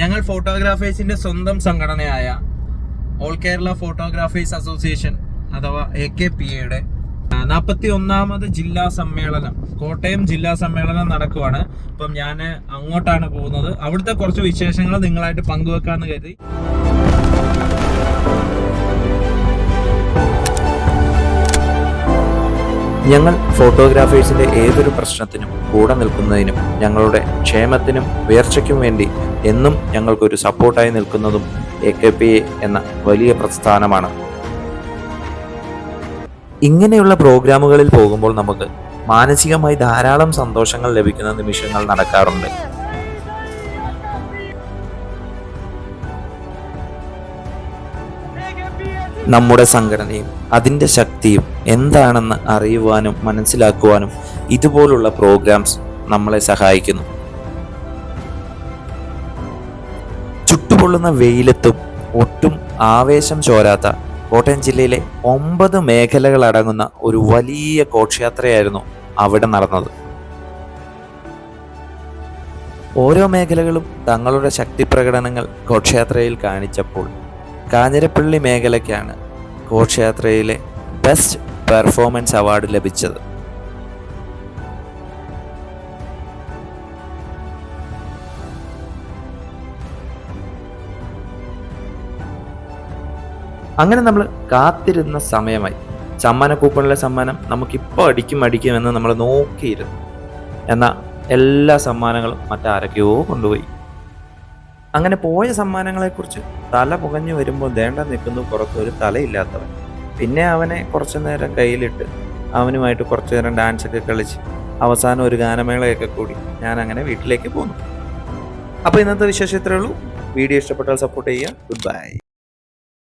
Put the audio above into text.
ഞങ്ങൾ ഫോട്ടോഗ്രാഫേഴ്സിന്റെ സ്വന്തം സംഘടനയായ ഓൾ കേരള ഫോട്ടോഗ്രാഫേഴ്സ് അസോസിയേഷൻ അഥവാ എ കെ പി എയുടെ നാൽപ്പത്തി ഒന്നാമത് ജില്ലാ സമ്മേളനം കോട്ടയം ജില്ലാ സമ്മേളനം നടക്കുവാണ്. അപ്പം ഞാൻ അങ്ങോട്ടാണ് പോകുന്നത്. അവിടുത്തെ കുറച്ച് വിശേഷങ്ങൾ നിങ്ങളായിട്ട് പങ്കുവെക്കാന്ന് കരുതി. ഞങ്ങൾ ഫോട്ടോഗ്രാഫേഴ്സിന്റെ ഏതൊരു പ്രശ്നത്തിനും കൂടെ നിൽക്കുന്നതിനും ഞങ്ങളുടെ ക്ഷേമത്തിനും ഉയർച്ചയ്ക്കും വേണ്ടി എന്നും ഞങ്ങൾക്കൊരു സപ്പോർട്ടായി നിൽക്കുന്നതും എ കെ പി എ എന്ന വലിയ പ്രസ്ഥാനമാണ്. ഇങ്ങനെയുള്ള പ്രോഗ്രാമുകളിൽ പോകുമ്പോൾ നമുക്ക് മാനസികമായി ധാരാളം സന്തോഷങ്ങൾ ലഭിക്കുന്ന നിമിഷങ്ങൾ നടക്കാറുണ്ട്. നമ്മുടെ സംഘടനയും അതിന്റെ ശക്തിയും എന്താണെന്ന് അറിയുവാനും മനസ്സിലാക്കുവാനും ഇതുപോലുള്ള പ്രോഗ്രാംസ് നമ്മളെ സഹായിക്കുന്നു. ചുട്ടുപൊള്ളുന്ന വെയിലത്തും ഒട്ടും ആവേശം ചോരാത്ത കോട്ടയം ജില്ലയിലെ ഒമ്പത് മേഖലകൾ അടങ്ങുന്ന ഒരു വലിയ ഘോഷയാത്രയായിരുന്നു അവിടെ നടന്നത്. ഓരോ മേഖലകളും തങ്ങളുടെ ശക്തി പ്രകടനങ്ങൾ ഘോഷയാത്രയിൽ കാണിച്ചപ്പോൾ കാഞ്ഞിരപ്പള്ളി മേഖലയ്ക്കാണ് ഘോഷയാത്രയിലെ ബെസ്റ്റ് പെർഫോമൻസ് അവാർഡ് ലഭിച്ചത്. അങ്ങനെ നമ്മൾ കാത്തിരുന്ന സമയമായി. സമ്മാന കൂപ്പണിലെ സമ്മാനം നമുക്കിപ്പോൾ അടിക്കും അടിക്കും എന്ന് നമ്മൾ നോക്കിയിരുന്നു. എന്നാൽ എല്ലാ സമ്മാനങ്ങളും മറ്റാരൊക്കെയോ കൊണ്ടുപോയി. അങ്ങനെ പോയ സമ്മാനങ്ങളെക്കുറിച്ച് തല പുകഞ്ഞു വരുമ്പോൾ ദേണ്ട നിൽക്കുന്നു പുറത്തൊരു തലയില്ലാത്തവൻ. പിന്നെ അവനെ കുറച്ചു നേരം കയ്യിലിട്ട് അവനുമായിട്ട് കുറച്ചു നേരം ഡാൻസ് ഒക്കെ കളിച്ച് അവസാനം ഒരു ഗാനമേളയൊക്കെ കൂടി ഞാൻ അങ്ങനെ വീട്ടിലേക്ക് പോന്നു. അപ്പോൾ ഇന്നത്തെ വിശേഷം ഇത്രയേ ഉള്ളൂ. വീഡിയോ ഇഷ്ടപ്പെട്ടാൽ സപ്പോർട്ട് ചെയ്യുക. Good bye